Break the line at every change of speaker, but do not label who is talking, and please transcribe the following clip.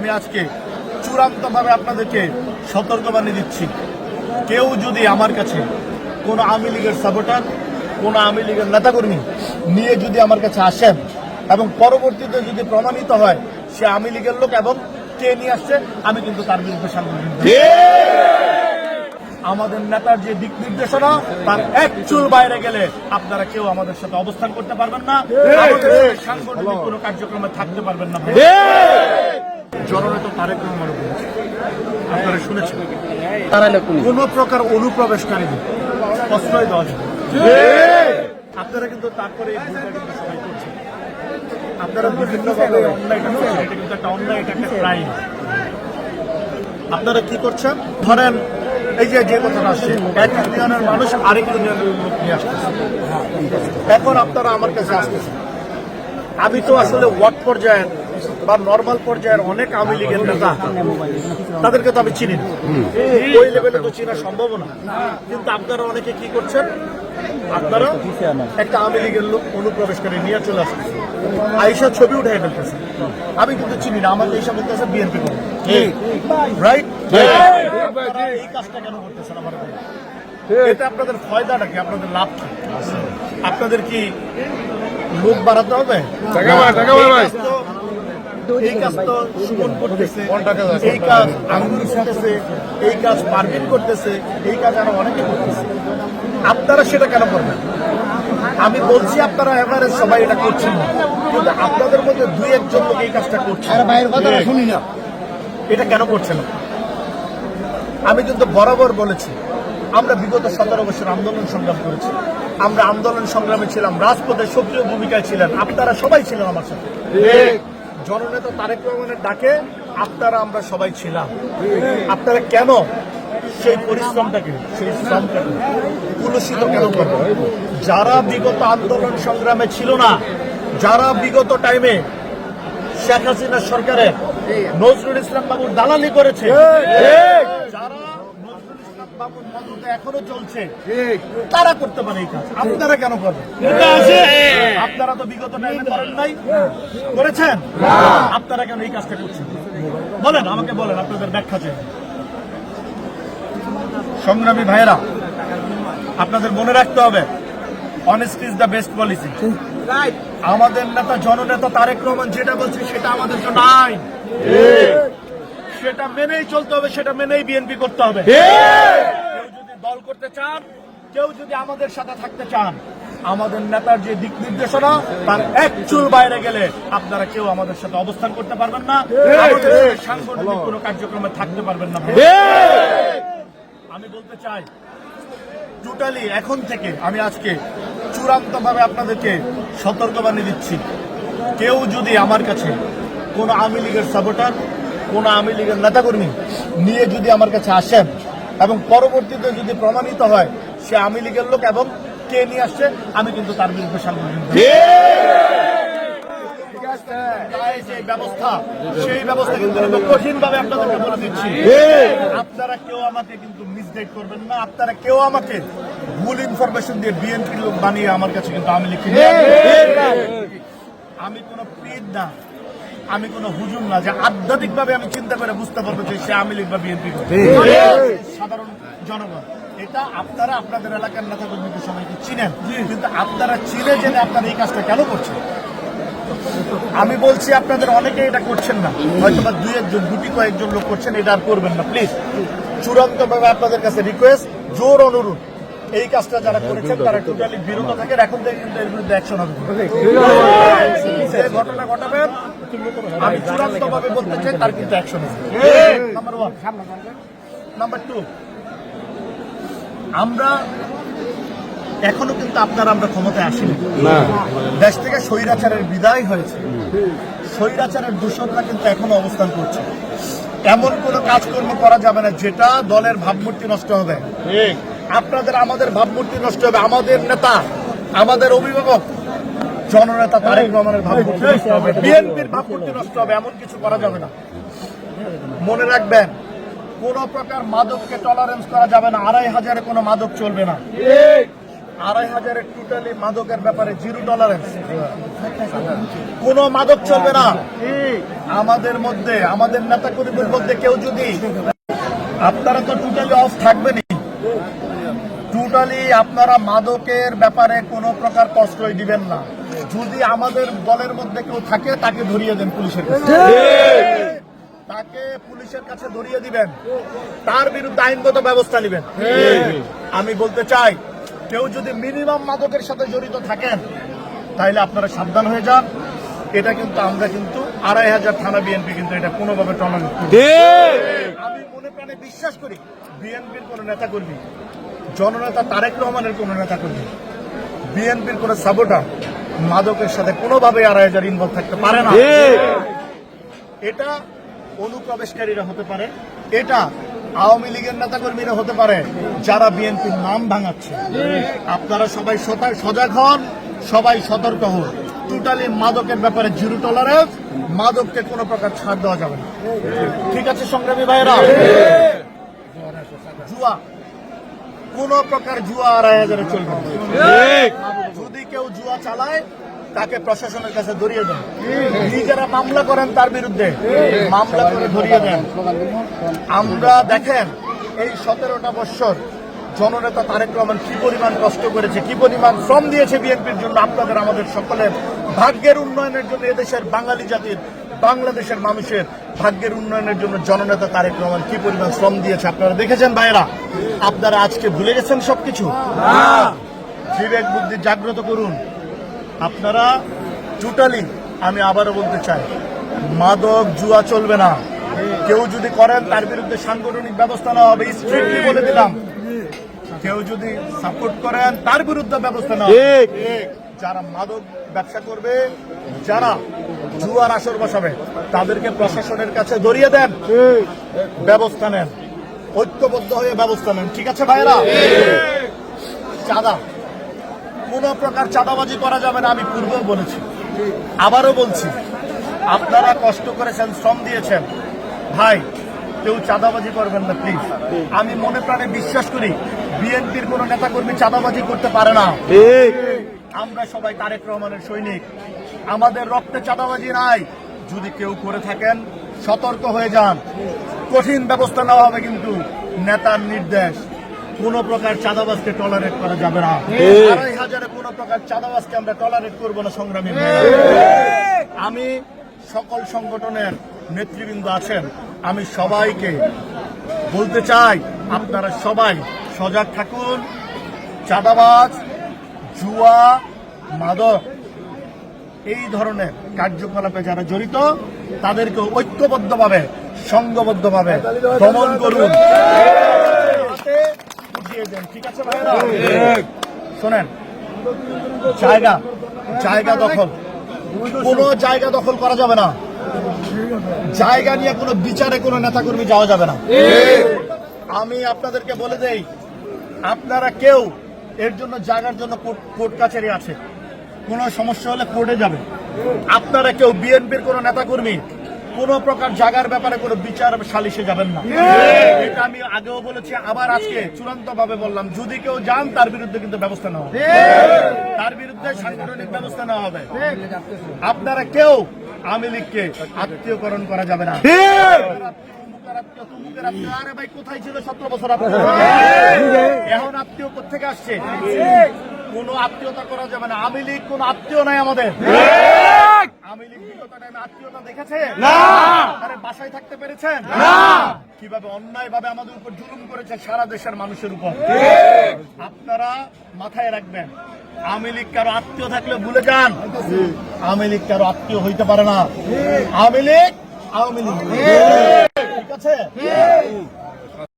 আমি আজকে চূড়ান্তভাবে আপনাদেরকে সতর্কবাণী দিচ্ছি। কেউ যদি আমার কাছে কোনো আওয়ামী লীগের সাপোর্টার কোনো আওয়ামী লীগের নেতাকর্মী নিয়ে যদি আমার কাছে আসেন এবং পরবর্তীতে যদি প্রমাণিত হয় সে আওয়ামী লীগের লোক এবং কে নিয়ে আসছে, আমি কিন্তু তার বিরুদ্ধে সাংবাদিক আমাদের নেতার যে দিক নির্দেশনা, তার এক চুল বাইরে গেলে আপনারা কেউ আমাদের সাথে অবস্থান করতে পারবেন না। সাংগঠনিক কোনো কার্যক্রমে থাকতে পারবেন না জননেতা তারেক রহমান আপনারা শুনেছেন? কোন? প্রকার দেওয়া আপনারা কিন্তু তারপরে এই ভুলটা সবাই করছেন। আপনারা বিভিন্নভাবে অন্যায়টা এটা কিন্তু একটা অন্যায় একটা ক্রাইম আপনারা কি করছেন? ধরেন এই যে যে কথাটা আসছে এক ইউনিয়নের মানুষ আরেক ইউনিয়নের লোক নিয়ে আসতেছে। এখন আপনারা আমার কাছে আসতেছেন। আমি তো আসলে ওয়ার্ড পর্যায়ের বা নর্মাল পর্যায়ের অনেক আওয়ামী লীগের নেতা তাদেরকে তো আমি চিনি না। ওই লেভেলে তো চেনা সম্ভব না। কিন্তু আপনারা অনেকে কি করছেন? আপনারা একটা আওয়ামী লীগের লোক অনুপ্রবেশকারী নিয়ে চলে আসতেছে আইসা ছবি উঠাই ফেলতেছে। আমি কিন্তু চিনি না আমাকে এইসব বলতেছে বিএনপি করে রাইট এই কাজটা কেন করতেছেন আমার এটা আপনাদের ফয়দাটা কি আপনাদের লাভ কি? আপনাদের কি লোক বাড়াতে হবে? এই কাজ তো- এই কাজ তো সুমন করতেছে এই কাজ আঙ্গুর করতেছে এই কাজ পারভিন করতেছে এই কাজ আরও অনেকে করতেছে। আপনারা সেটা কেন করবেন? আমি বলছি আপনারা এভারেজ সবাই এটা করছেন কিন্তু আপনাদের মধ্যে দুই একজন লোক এই কাজটা করছে।
শুনি না।
এটা কেন করছে না? আমি কিন্তু বরাবর বলেছি আমরা বিগত সতেরো বছর আন্দোলন সংগ্রাম করেছি। আমরা আন্দোলন সংগ্রামে ছিলাম রাজপথে সক্রিয় ভূমিকায় ছিলেন। আপনারা সবাই ছিলেন আমার সাথে। জননেতা তারেক রহমানের ডাকে আপনারা আমরা সবাই ছিলাম। আপনারা কেন সেই পরিশ্রমটাকে সেই শ্রমটাকে কুলসিত কেন করবেন? যারা বিগত আন্দোলন সংগ্রামে ছিল না যারা বিগত টাইমে শেখ হাসিনা সরকারের নজরুল ইসলাম বাবুর দালালি করেছে যারা মদতে এখনও চলছে। তারা করতে পারে এই কাজ। আপনারা কেন করবেন? আপনারা তো বিগত টাইমে করেন নাই। করেছেন? আপনারা কেন এই কাজটা করছেন? বলেন আমাকে বলেন আপনাদের ব্যাখ্যা চাই। সংগ্রামী ভাইয়েরা আপনাদের মনে রাখতে হবে honest is the best policy আমাদের নেতা জননেতা তারেক রহমান যেটা বলছে সেটা আমাদের জন্য আইন। সেটা মেনেই চলতে হবে সেটা মেনেই বিএনপি করতে হবে। কেউ যদি দল করতে চান কেউ যদি আমাদের সাথে থাকতে চান আমাদের নেতার যে দিক নির্দেশনা তার এক চুল বাইরে গেলে আপনারা কেউ আমাদের সাথে অবস্থান করতে পারবেন না। আমাদের সাংগঠনিক কোনো কার্যক্রমে থাকতে পারবেন না। আমি বলতে চাই টোটালি এখন থেকে আমি আজকে চূড়ান্তভাবে আপনাদেরকে সতর্কবাণী দিচ্ছি। কেউ যদি আমার কাছে কোনো আওয়ামী লীগের সাপোর্টার কোনো আওয়ামী লীগের নেতাকর্মী নিয়ে যদি আমার কাছে আসেন এবং পরবর্তীতে যদি প্রমাণিত হয় সে আওয়ামী লীগের লোক এবং কে নিয়ে আসছে আমি কিন্তু তার বিরুদ্ধে যে ব্যবস্থা সেই ব্যবস্থা কিন্তু কঠিন ভাবে আপনাদেরকে বলে দিচ্ছি। আপনারা কেউ আমাকে কিন্তু মিসগাইড করবেন না আপনারা কেউ আমাকে ভুল ইনফরমেশন দিয়ে বিএনপি লোক বানিয়ে আমার কাছে কিন্তু আমি লিখি আমি কোনো পীর না। আমি কোনো হুজুর না যে আধ্যাত্মিক ভাবে আমি চিন্তা করে বুঝতে পারব যে সে আওয়ামী লীগ বা বিএনপি সাধারণ জনগণ। এটা আপনারা আপনাদের এলাকার নেতা কর্মীকে সবাইকে চিনেন। কিন্তু আপনারা চিনে জেনে আপনারা এই কাজটা কেন করছেন? আমি বলছি আপনাদের অনেকে এটা করছেন না। হয়তো বা দুই একজন দুটি কয়েকজন লোক করছেন এটা আর করবেন না প্লিজ চূড়ান্ত ভাবে আপনাদের কাছে রিকোয়েস্ট জোর অনুরোধ। এই কাজটা যারা করেছেন তারা টোটালি বিরত থাকেন এখন থেকে কিন্তু এর বিরুদ্ধে অ্যাকশন হবে। ঘটনা ঘটাবেন আমি চূড়ান্ত ভাবে বলতে চাই তার কিন্তু অ্যাকশন হবে। নাম্বার ওয়ান নাম্বার টু আমরা এখনও কিন্তু আপনারা আমরা ক্ষমতায় আসিনি। দেশ থেকে স্বৈরাচারের বিদায় হয়েছে। স্বৈরাচারের দূষণরা কিন্তু এখনও অবস্থান করছে। এমন কোনো কাজকর্ম করা যাবে না যেটা দলের ভাবমূর্তি নষ্ট হবে। আপনাদের আমাদের ভাবমূর্তি নষ্ট হবে আমাদের নেতা আমাদের অভিভাবক জননেতা তারেক রহমানের ভাবমূর্তি নষ্ট হবে বিএনপির ভাবমূর্তি নষ্ট হবে এমন কিছু করা যাবে না মনে রাখবেন কোন প্রকার মাদককে টলারেন্স করা যাবে না আড়াই হাজারে কোনো মাদক চলবে না আড়াই হাজারের টোটালি মাদকের ব্যাপারে জিরো টলারেন্স কোনো মাদক চলবে না আমাদের মধ্যে আমাদের নেতা কর্মীর মধ্যে কেউ যদি আপনারা তো টোটালি অফ থাকবেনই টোটালি আপনারা মাদকের ব্যাপারে কোনো প্রকার প্রশ্রয় দিবেন না। যদি আমাদের দলের মধ্যে কেউ থাকে তাকে ধরিয়ে দেন পুলিশের কাছে। তাকে পুলিশের কাছে ধরিয়ে দিবেন। তার বিরুদ্ধে আইনগত ব্যবস্থা নেবেন। আমি বলতে চাই কেউ যদি মিনিমাম মাদকের সাথে জড়িত থাকেন তাহলে আপনারা সাবধান হয়ে যান। এটা কিন্তু আমরা কিন্তু আড়াই হাজার থানা বিএনপি কিন্তু এটা কোনোভাবে টলারেট করি আমি মনে প্রাণে বিশ্বাস করি বিএনপির কোন নেতা কর্মী জননেতা তারেক রহমানের কোন নেতা কর্মী। বিএনপির কোন সাপোর্টার মাদকের সাথে কোনোভাবে আড়াই হাজার ইনভলভ থাকতে পারে না। এটা অনুপ্রবেশকারীরা হতে পারে এটা আওয়ামী লীগের নেতাকর্মীরা হতে পারে যারা বিএনপির নাম ভাঙাচ্ছে। আপনারা সবাই সজাগ হন সবাই সতর্ক হন। টোটালি মাদকের ব্যাপারে জিরো টলারেন্স মাদককে কোনো প্রকার ছাড় দেওয়া যাবে না। ঠিক আছে সংগ্রামী ভাইয়েরা? জুয়া। কোন প্রকার জুয়া আড়াই হাজারে চলবে। যদি কেউ জুয়া চালায় তাকে প্রশাসনের কাছে ধরিয়ে দেন। নিজেরা মামলা করেন তার বিরুদ্ধে মামলা করে ধরিয়ে দেন। আমরা দেখেন এই সতেরোটা বৎসর জননেতা তারেক রহমান কি পরিমাণ কষ্ট করেছে কি পরিমাণ শ্রম দিয়েছে বিএনপির জন্য আপনাদের আমাদের সকলের। ভাগ্যের উন্নয়নের জন্য এদেশের বাঙালি জাতির বাংলাদেশের মানুষের ভাগ্যের উন্নয়নের জন্য জননেতা তারেক রহমান কি পরিমাণ শ্রম দিয়েছে আপনারা দেখেছেন ভাইরা আপনারা আজকে ভুলে গেছেন সবকিছু? বিবেক বুদ্ধি জাগ্রত করুন। আপনারা টোটালি আমি আবারও বলতে চাই মাদক জুয়া চলবে না। কেউ যদি করেন তার বিরুদ্ধে সাংগঠনিক ব্যবস্থা নেওয়া হবে স্ট্রিক্টলি বলে দিলাম। কেউ যদি সাপোর্ট করেন তার বিরুদ্ধে ব্যবস্থা নেওয়া। যারা মাদক ব্যবসা করবে যারা জুয়ার আসর বসাবে। তাদেরকে প্রশাসনের কাছে ধরিয়ে দেন। ব্যবস্থা নেন। ঐক্যবদ্ধ হয়ে ব্যবস্থা নেন। ঠিক আছে ভাইরা চাঁদা। কোন প্রকার চাঁদাবাজি করা যাবে না আমি পূর্বেও বলেছি। আবারও বলছি আপনারা কষ্ট করেছেন শ্রম দিয়েছেন। ভাই কেউ চাঁদাবাজি করবেন না প্লিজ আমি মনে প্রাণে বিশ্বাস করি বিএনপির কোন নেতাকর্মী চাঁদাবাজি করতে পারে না। আমরা সবাই তারেক রহমানের সৈনিক। আমাদের রক্তে চাঁদাবাজি নাই। যদি কেউ করে থাকেন সতর্ক হয়ে যান। কঠিন ব্যবস্থা নেওয়া হবে কিন্তু নেতার নির্দেশ। কোন প্রকার চাঁদাবাজকে টলারেট করা যাবে না। আড়াই হাজারে কোন প্রকার চাঁদাবাজকে আমরা টলারেট করব না সংগ্রামী আমি সকল সংগঠনের নেতৃবৃন্দ আছেন। আমি সবাইকে বলতে চাই আপনারা সবাই সজাগ থাকুন। চাঁদাবাজ জুয়া মাদক এই ধরনের কার্যকলাপে যারা জড়িত, তাদেরকে ঐক্যবদ্ধভাবে, সংঘবদ্ধভাবে দমন করুন। ঠিক আছে শোনেন, জায়গা জায়গা দখল। কোনো জায়গা দখল করা যাবে না। জায়গা নিয়ে কোনো বিচারে কোনো নেতাকর্মী যাওয়া যাবে না। আমি আপনাদেরকে বলে দেই, আপনারা কেউ এর জন্য জায়গার জন্য কোর্ট কাছারি আছে। কোনো সমস্যা হলে কোর্টে যাবে। আপনারা কেউ বিএনপির কোনো নেতাকর্মী, কোন প্রকার জায়গার ব্যাপারে কোনো বিচার সালিশে যাবেন না। এটা আমি আগেও বলেছি, আবার আজকে চূড়ান্ত ভাবে বললাম, যদি কেউ যান, তার বিরুদ্ধে কিন্তু ব্যবস্থা নেওয়া হবে। তার বিরুদ্ধে সাংগঠনিক ব্যবস্থা নেওয়া হবে। আপনারা কেউ আওয়ামী লীগকে আত্মীয়করণ করা যাবে না। ভাই, কোথায় ছিল সতেরো বছর এখন আত্মীয় কোথেকে আসছে? কোনো আত্মীয়তা করা যাবে না। আওয়ামী লীগ কোন আত্মীয় নাই আমাদের। লীগ আত্মীয়তা দেখেছে? না। বাসায় থাকতে পেরেছেন? না। কীভাবে অন্যায় ভাবে আমাদের উপর জুলুম করেছে সারা দেশের মানুষের উপর? আপনারা মাথায় রাখবেন আওয়ামী লীগ কারও আত্মীয় থাকলে ভুলে যান। আওয়ামী লীগ কারও আত্মীয় হইতে পারে না। আওয়ামী লীগ আওয়ামী লীগ। ঠিক। আছে?